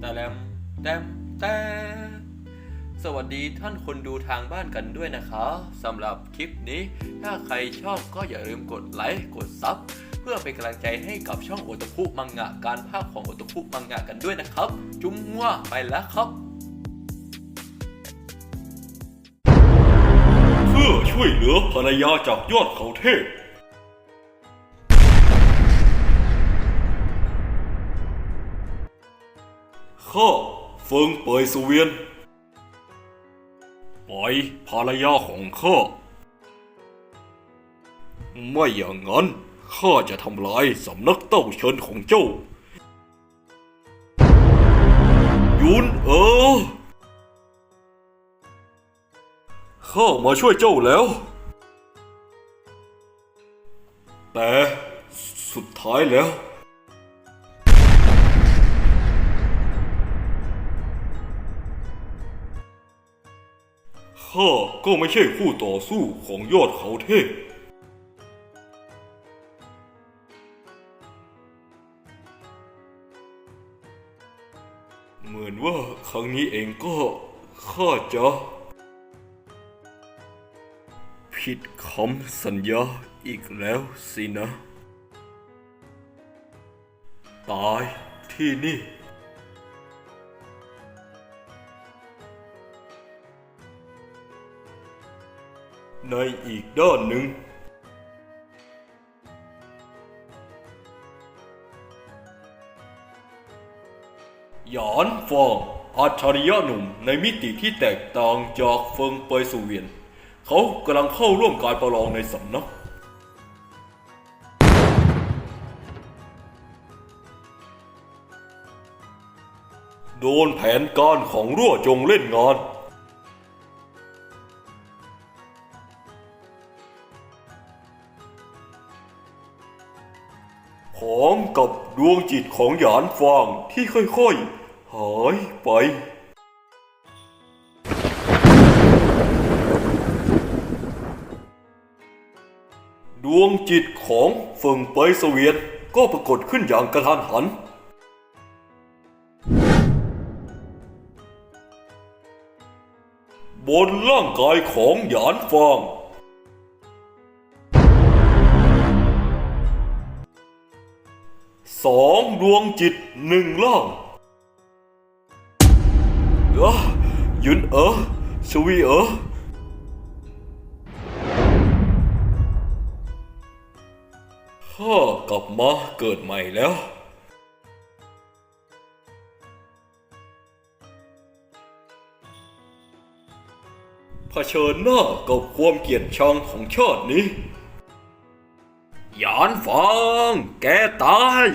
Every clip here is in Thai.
แต่แลมแต้มแต่สวัสดีท่านคนดูทางบ้านกันด้วยนะคะสำหรับคลิปนี้ ถ้าใครชอบก็อย่าลืมกดไลค์กดซับเพื่อเป็นกำลังใจให้กับช่องโอตคุมังงะการภาคของโอตคุมังงะกันด้วยนะครับ จุ๊มว่าไปแล้วครับเพื่อช่วยเหลือภรรยาจากยอดเขาเทพ ข้าเฟิงเปยสุเวียนปล่อยภรรยาของข้าไม่อย่างนั้นข้าจะทำลายสำนักเต้าเชิญของเจ้า ยุนเออข้ามาช่วยเจ้าแล้ว แต่สุดท้ายแล้ว ข้าก็ไม่ใช่คู่ต่อสู้ของยอดเขาเทพ เหมือนว่าครั้งนี้เองก็ข้าจะ ผิดคำสัญญาอีกแล้วสินะ ตายที่นี่ ในอีกด้านหนึ่ง หยานฟองอัจฉริยะหนุ่มในมิติที่แตกต่างจากเฟิงเปยสุเวียน เขากำลังเข้าร่วมการประลองในสำนักโดนแผนการของรั่วจงเล่นงาน พร้อมกับดวงจิตของหยานฟางที่ค่อยๆ หายไปดวงจิตของเฟิงเปยเสวียนก็ปรากฏขึ้นอย่างกระทันหัน บนร่างกายของหยานฟาง สองดวงจิตหนึ่งล่างเออยุนเออชวีเออข้ากลับมาเกิดใหม่แล้ว เผชิญหน้ากับความเกลียดชังของชาตินี้ ยานฟางแกตาย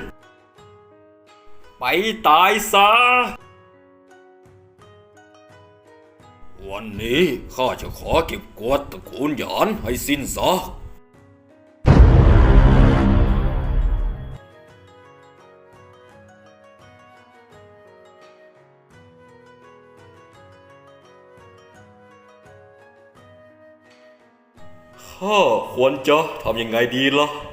ไปตายซะ วันนี้ข้าจะขอเก็บกวาดตระกูลหยานให้สิ้นซากข้าควรจะทำยังไงดีล่ะ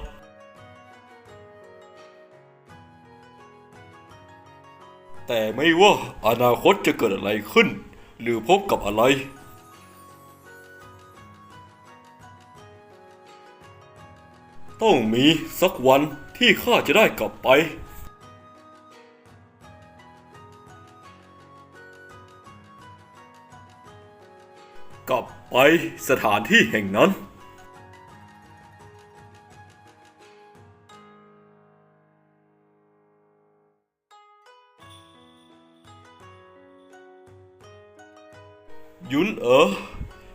แต่ไม่ว่าอนาคตจะเกิดอะไรขึ้น หรือพบกับอะไร ต้องมีสักวันที่ข้าจะได้กลับไป กลับไปสถานที่แห่งนั้น ยุนเอ๋อ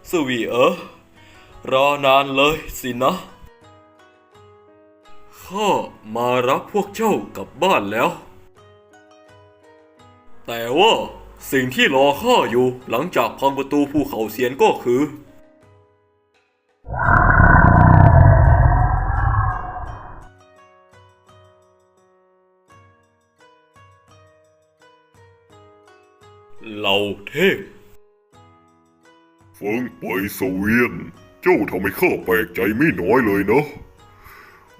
สวีเอ๋อรอนานเลยสินะ ข้ามารับพวกเจ้ากลับบ้านแล้ว แต่ว่าสิ่งที่รอข้าอยู่หลังจากพังประตูภูเขาเสียนก็คือ เหล่าเทพ เฟิงไปสเวียน เจ้าทำให้ข้าแปลกใจไม่น้อยเลยนะ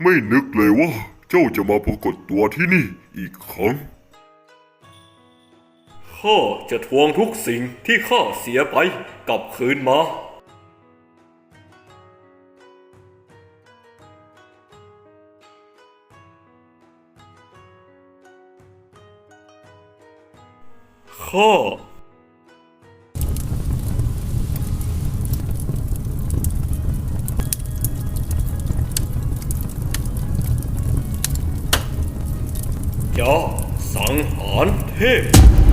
ไม่นึกเลยว่า เจ้าจะมาปรากฏตัวที่นี่อีกครั้ง ข้าจะทวงทุกสิ่งที่ข้าเสียไปกลับคืนมาข้า ยาสังหารเทพ